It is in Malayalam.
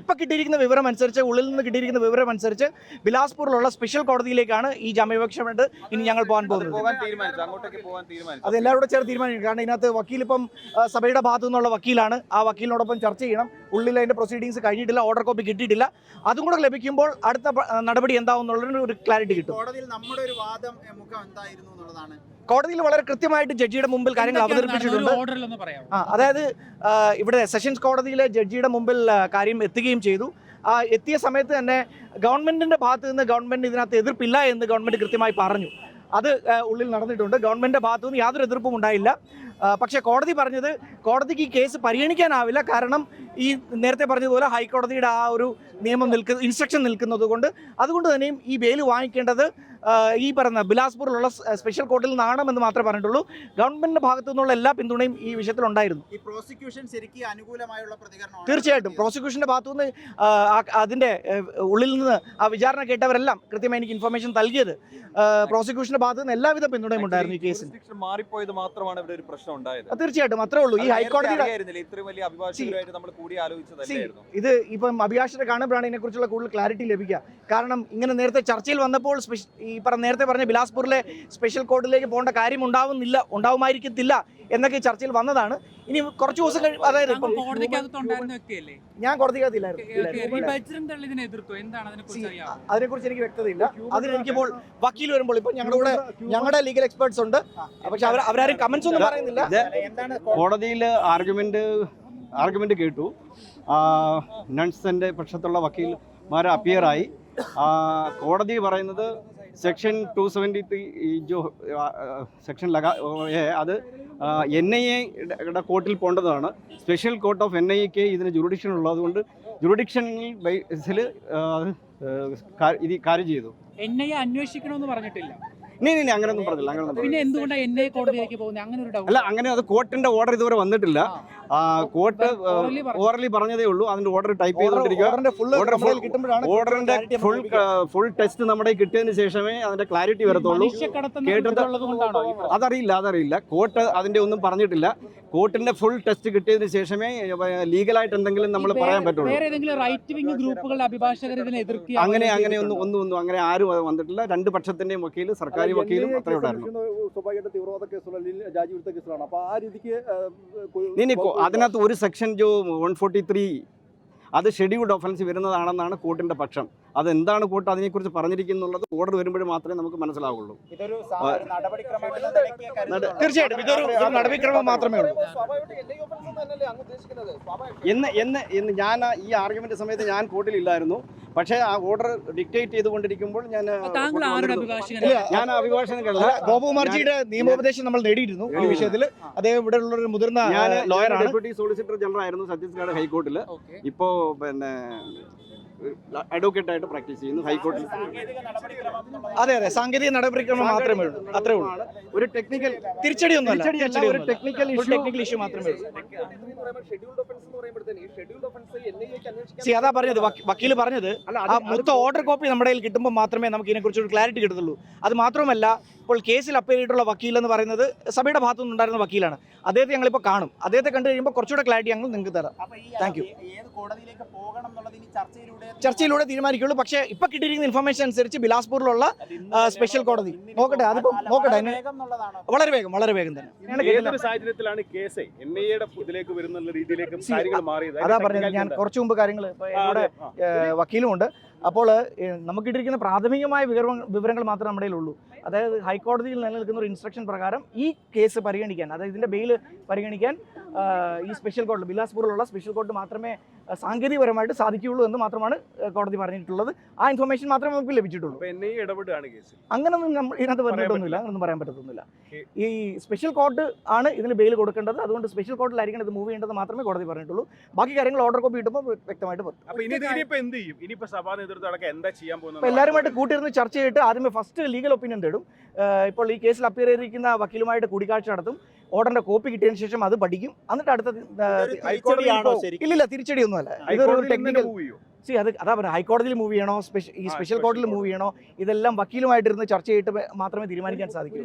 ഇപ്പൊ കിട്ടിയിരിക്കുന്ന വിവരം അനുസരിച്ച് ഉള്ളിൽ നിന്ന് കിട്ടിയിരിക്കുന്ന വിവരം അനുസരിച്ച് ബിലാസ്പൂരിലുള്ള സ്പെഷ്യൽ കോടതിയിലേക്കാണ് ഈ ജാമ്യാപേക്ഷമായിട്ട് ഇനി ഞങ്ങൾ പോകാൻ പോകുന്നത്. പോകാൻ തീരുമാനിച്ചു. അങ്ങോട്ടേക്ക് പോകാൻ തീരുമാനിച്ചു. അത് എല്ലാവരും കൂടെ ചേർന്ന് തീരുമാനിക്കും കാരണം ഇതിനകത്ത് വക്കീൽ ഇപ്പം സഭയുടെ ഭാഗത്തു നിന്നുള്ള വക്കീലാണ്. ആ വക്കീലിനോടൊപ്പം ചർച്ച ചെയ്യണം. ഉള്ളിൽ അതിന്റെ പ്രൊസീഡിങ്സ് കഴിഞ്ഞിട്ടില്ല ഓർഡർ കോപ്പി കിട്ടിയിട്ടില്ല. അതും കൂടെ ലഭിക്കുമ്പോൾ അടുത്ത നടപടി എന്താവും എന്നുള്ളതിന് ഒരു ക്ലാരിറ്റി കിട്ടും. കോടതിയിൽ നമ്മുടെ ഒരു വാദം മുഖം എന്തായിരുന്നു എന്നുള്ളതാണ്. കോടതിയിൽ വളരെ കൃത്യമായിട്ട് ജഡ്ജിയുടെ മുമ്പിൽ കാര്യങ്ങൾ അവതരിപ്പിച്ചിട്ടുണ്ട്. അതായത് ഇവിടെ സെഷൻസ് കോടതിയിലെ ജഡ്ജിയുടെ മുമ്പിൽ കാര്യം എത്തുകയും ചെയ്തു. ആ എത്തിയ സമയത്ത് തന്നെ ഗവൺമെന്റിന്റെ ഭാഗത്ത് നിന്ന് ഗവൺമെന്റ് ഇതിനകത്ത് എതിർപ്പില്ല എന്ന് ഗവൺമെന്റ് കൃത്യമായി പറഞ്ഞു. അത് ഉള്ളിൽ നടന്നിട്ടുണ്ട്. ഗവൺമെന്റിന്റെ ഭാഗത്തു നിന്ന് യാതൊരു എതിർപ്പും ഉണ്ടായില്ല. പക്ഷേ കോടതി പറഞ്ഞത് കോടതിക്ക് ഈ കേസ് പരിഗണിക്കാനാവില്ല. കാരണം ഈ നേരത്തെ പറഞ്ഞതുപോലെ ഹൈക്കോടതിയുടെ ആ ഒരു നിയമം നിൽക്കുന്ന ഇൻസ്ട്രക്ഷൻ നിൽക്കുന്നത് കൊണ്ട്. അതുകൊണ്ട് തന്നെയും ഈ ബെയിൽ വാങ്ങിക്കേണ്ടത് ഈ പറയുന്ന ബിലാസ്പൂരിലുള്ള സ്പെഷ്യൽ കോർട്ടിൽ നിന്നാണെന്ന് മാത്രമേ പറഞ്ഞിട്ടുള്ളൂ. ഗവൺമെന്റിന്റെ ഭാഗത്തു നിന്നുള്ള എല്ലാ പിന്തുണയും ഈ വിഷയത്തിൽ ഉണ്ടായിരുന്നു. ഈ പ്രോസിക്യൂഷൻ ശരിക്കും അനുകൂലമായുള്ള പ്രതികരണം തീർച്ചയായിട്ടും. പ്രോസിക്യൂഷന്റെ ഭാഗത്തുനിന്ന് ആ, ആ- അതിന്റെ ഉള്ളിൽ നിന്ന് ആ വിചാരണ കേട്ടവരെല്ലാം കൃത്യമായി എനിക്ക് ഇൻഫർമേഷൻ നൽകിയത്. പ്രോസിക്യൂഷന്റെ ഭാഗത്തു നിന്ന് എല്ലാവിധ പിന്തുണയും ഉണ്ടായിരുന്നു ഈ കേസിൽ മാറിപ്പോയത് മാത്രമാണ് ഇവിടെ ഒരു പ്രശ്നം ഉണ്ടായത്. തീർച്ചയായിട്ടും. അത്രേ ഉള്ളൂ. ഈ ഹൈക്കോടതി ഇത്രയും വലിയ അഭിഭാഷകരുമായിട്ട് നമ്മൾ കൂടി ആലോചിച്ചതല്ലായിരുന്നു ഇത് ഇപ്പം അഭിഭാഷകരെ കാണുമ്പോഴാണ് ഇതിനെക്കുറിച്ചുള്ള കൂടുതൽ ക്ലാരിറ്റി ലഭിക്കുക. കാരണം ഇങ്ങനെ നേരത്തെ ചർച്ചയിൽ വന്നപ്പോൾ ഈ പറഞ്ഞ നേരത്തെ പറഞ്ഞ ബിലാസ്പൂരിലെ സ്പെഷ്യൽ കോർട്ടിലേക്ക് പോകേണ്ട കാര്യം ഉണ്ടാവുന്നില്ല ഉണ്ടാവുമായിരിക്കത്തില്ല എന്നൊക്കെ ചർച്ചയിൽ വന്നതാണ്. ഇനി കുറച്ച് ദിവസം കഴിഞ്ഞ് അതായത് ഇപ്പം ഞാൻ കോടതിക്കകത്തില്ലായിരുന്നു. അതിനെ അതിനെക്കുറിച്ച് എനിക്ക് വ്യക്തതയില്ല. അതിനെനിക്കിപ്പോൾ വക്കീൽ വരുമ്പോൾ ഇപ്പൊ ഞങ്ങളുടെ കൂടെ ഞങ്ങളുടെ ലീഗൽ എക്സ്പേർട്സ് ഉണ്ട്. പക്ഷെ അവർ അവരാരും കമന്റ്സ് ഒന്നും പറയുന്നില്ല. എന്താണ് കോടതിയിൽ ആർഗ്യുമെന്റ് ആർഗ്യുമെന്റ് കേട്ടു. നൺസിന്റെ പക്ഷത്തുള്ള വക്കീൽമാർ അപ്പിയറായി കോടതി പറയുന്നത് സെക്ഷൻ ടു സെവന്റി ത്രീ ജോ സെക്ഷൻ ലഗാ അത് എൻ ഐ എയുടെ കോർട്ടിൽ പോകേണ്ടതാണ് special court of N I എക്ക് ഇതിന് ജുറിഡിക്ഷൻ ഉള്ളതുകൊണ്ട് ജുറിഡിക്ഷനിൽ ബേസിൽ ഇത് കാര്യം ചെയ്തു. എൻ ഐ എ അന്വേഷിക്കണമെന്ന് പറഞ്ഞിട്ടില്ല. അങ്ങനെയൊന്നും പറഞ്ഞില്ല അങ്ങനെയൊന്നും പിന്നെ. എന്തുകൊണ്ടാണ് എൻ ഐ കോടതിയിലേക്ക് പോകുന്നത്? അങ്ങനെ ഒരു അല്ല അങ്ങനെ അത് കോർട്ടിന്റെ ഓർഡർ ഇതുവരെ വന്നിട്ടില്ല. പറഞ്ഞു. ഓറലി പറഞ്ഞതേ ഉള്ളൂ. അതിന്റെ ഓർഡർ ടൈപ്പ് ചെയ്തുകൊണ്ടിരിക്കുക. ഓർഡറിന്റെ ഫുൾ ഫുൾ ടെസ്റ്റ് നമ്മുടെ കിട്ടിയതിന് ശേഷമേ അതിന്റെ ക്ലാരിറ്റി വരത്തുള്ളൂ. പ്രശ്നം? അതറിയില്ല അതറിയില്ല. കോട്ട് അതിന്റെ ഒന്നും പറഞ്ഞിട്ടില്ല. കോട്ടിന്റെ ഫുൾ ടെസ്റ്റ് കിട്ടിയതിന് ശേഷമേ ലീഗലായിട്ട് എന്തെങ്കിലും നമ്മൾ പറയാൻ പറ്റുള്ളൂ. റൈറ്റ് വിങ് ഗ്രൂപ്പുകളുടെ അഭിഭാഷകർ ഇതിനെ എതിർക്കുക അങ്ങനെ അങ്ങനെ ഒന്നും ഒന്നും ഒന്നും അങ്ങനെ ആരും അത് വന്നിട്ടില്ല. രണ്ട് പക്ഷത്തിന്റെയും വക്കീൽ സർക്കാർ വക്കീലും അത്രേ ഉണ്ടായിരുന്നു സ്വാഭാവികമായിട്ട് തീവ്രവാദ കേസുള്ള രാജ്യവിരുദ്ധ കേസുകളാണ് അപ്പൊ ആ രീതിക്ക് അതിനകത്ത് ഒരു സെക്ഷൻ ജോ വൺ ഫോർട്ടി ത്രീ അത് ഷെഡ്യൂൾഡ് ഒഫൻസ് വരുന്നതാണെന്നാണ് കോർട്ടിന്റെ പക്ഷം. അത് എന്താണ് കോർട്ട് അതിനെക്കുറിച്ച് പറഞ്ഞിരിക്കുന്നുള്ളത് ഓർഡർ വരുമ്പോൾ മാത്രമേ നമുക്ക് മനസ്സിലാവുള്ളൂ. തീർച്ചയായിട്ടും ഇതൊരു ഒരു നടപടിക്രമം മാത്രമേ ഉള്ളൂ. എന്ന് എന്ന് എന്ന് ഞാൻ ഈ ആർഗ്യുമെന്റ് സമയത്ത് ഞാൻ കോർട്ടിലില്ലായിരുന്നു പക്ഷേ ആ ഓർഡർ ഡിക്റ്റേറ്റ് ചെയ്തുകൊണ്ടിരിക്കുമ്പോൾ ഞാൻ ഞാൻ അഭിഭാഷകനല്ല അല്ല, ഗോപു നിയമോപദേശം നമ്മൾ നേടിയിരുന്നു ഈ വിഷയത്തിൽ അദ്ദേഹം ഇവിടെ ഉള്ള ഒരു മുതിർന്ന ഞാൻ ലോയറാണ് ഡെപ്യൂട്ടി സോളിസിറ്റർ ജനറൽ ആയിരുന്നു ഛത്തീസ്ഗഡ് ഹൈക്കോർട്ടിൽ ഇപ്പോ പിന്നെ അഡ്വക്കേറ്റ് ആയിട്ട് പ്രാക്ടീസ് ചെയ്യുന്നു. എന്നുള്ളത് അതെ അതെ. സാങ്കേതിക നടപടിക്രമം മാത്രമേ ഉള്ളൂ. അത്രേ ഉള്ളൂ. ഒരു ടെക്നിക്കൽ തിരിച്ചടി ഒന്നും ഒരു ടെക്നിക്കൽ. ടെക്നിക്കൽ ഇഷ്യൂ മാത്രമേ ഉള്ളൂ. അതാ പറഞ്ഞത്. വക്കീൽ പറഞ്ഞത്. അല്ല ആ മൊത്തം ഓർഡർ കോപ്പി നമ്മുടെ കയ്യിൽ കിട്ടുമ്പോൾ മാത്രമേ നമുക്ക് ഇതിനെക്കുറിച്ച് ഒരു ക്ലാരിറ്റി കിട്ടത്തുള്ളൂ. അത് മാത്രമല്ല ഇപ്പോൾ കേസിൽ അപ്പീൽ ചെയ്തിട്ടുള്ള വക്കീൽ എന്ന് പറയുന്നത് സഭയുടെ ഭാഗത്തു നിന്നുണ്ടായിരുന്ന വക്കീലാണ്. അദ്ദേഹത്തെ ഞങ്ങളിപ്പോൾ കാണും. അദ്ദേഹത്തെ കണ്ടു കഴിയുമ്പോൾ കുറച്ചുകൂടെ ക്ലാരിറ്റി ഞങ്ങൾ നിങ്ങൾക്ക് തരാം. താങ്ക് ഏത് കോടതിയിലേക്ക് പോകണം എന്നുള്ളത് ഇനി ചർച്ചയിലൂടെ ചർച്ചയിലൂടെ തീരുമാനിക്കുള്ളൂ. പക്ഷേ ഇപ്പൊ കിട്ടിയിരിക്കുന്ന ഇൻഫർമേഷൻ അനുസരിച്ച് ബിലാസ്പൂരിലുള്ള സ്പെഷ്യൽ കോടതി. നോക്കട്ടെ അതിപ്പോ നോക്കട്ടെ വളരെ വേഗം വളരെ വേഗം തന്നെ. സാഹചര്യത്തിലാണ് കേസ് ഇതിലേക്ക് വരുന്ന രീതിയിലേക്ക് അതാ പറഞ്ഞത് ഞാൻ കുറച്ചു മുമ്പ് കാര്യങ്ങൾ വക്കീലുമുണ്ട്. അപ്പോൾ നമുക്ക് കിട്ടിയിരിക്കുന്ന പ്രാഥമികമായ വിവരങ്ങൾ മാത്രമേ നമ്മുടെ ഉള്ളൂ അതായത് ഹൈക്കോടതിയിൽ നിലനിൽക്കുന്ന ഒരു ഇൻസ്ട്രക്ഷൻ പ്രകാരം ഈ കേസ് പരിഗണിക്കാൻ അതായത് ഇതിന്റെ ബെയിൽ പരിഗണിക്കാൻ ഈ സ്പെഷ്യൽ കോർട്ട് ബിലാസ്പൂരിലുള്ള സ്പെഷ്യൽ കോർട്ട് മാത്രമേ സാങ്കേതികപരമായിട്ട് സാധിക്കുകയുള്ളൂ എന്ന് മാത്രമാണ് കോടതി പറഞ്ഞിട്ടുള്ളത്. ആ ഇൻഫർമേഷൻ മാത്രമേ നമുക്ക് ലഭിച്ചിട്ടുള്ളൂ. അങ്ങനൊന്നും നമ്മൾ ഇതിനകത്ത് പറഞ്ഞിട്ടൊന്നുമില്ല. അങ്ങനൊന്നും പറയാൻ പറ്റത്തൊന്നുമില്ല. ഈ സ്പെഷ്യൽ കോർട്ട് ആണ് ഇതിന് ബെയിൽ കൊടുക്കേണ്ടത്. അതുകൊണ്ട് സ്പെഷ്യൽ കോർട്ടിലായിരിക്കണം ഇത് മൂവ് ചെയ്യേണ്ടത് മാത്രമേ കോടതി പറഞ്ഞിട്ടുള്ളൂ. ബാക്കി കാര്യങ്ങൾ ഓർഡർ കോപ്പി കിട്ടുമ്പോൾ വ്യക്തമായിട്ട് പറയും എല്ലാവരുമായിട്ട് കൂട്ടിയിരുന്ന് ചർച്ച ചെയ്തിട്ട് ആദ്യമേ ഫസ്റ്റ് ലീഗൽ ഒപ്പീനിയൻ തേടും. ഇപ്പോൾ ഈ കേസിൽ അപ്പിയർ ചെയ്തിരിക്കുന്ന വക്കീലുമായിട്ട് കൂടിക്കാഴ്ച നടത്തും. ഓർഡറിന്റെ കോപ്പി കിട്ടിയതിന് ശേഷം അത് പഠിക്കും. എന്നിട്ട് അടുത്ത ഇല്ലില്ല ഇല്ലില്ല തിരിച്ചടിയൊന്നുമല്ല ഇതൊരു ടെക്നിക്കൽ സി അത് അതാ പറയുക ഹൈക്കോടതിയിൽ മൂവ് ചെയ്യണോ? സ്പെഷ്യൽ ഈ സ്പെഷ്യൽ കോടതിയിൽ മൂവ് ചെയ്യണോ? ഇതെല്ലാം വക്കീലുമായിട്ടിരുന്ന് ചർച്ച ചെയ്തിട്ട് മാത്രമേ തീരുമാനിക്കാൻ സാധിക്കൂ.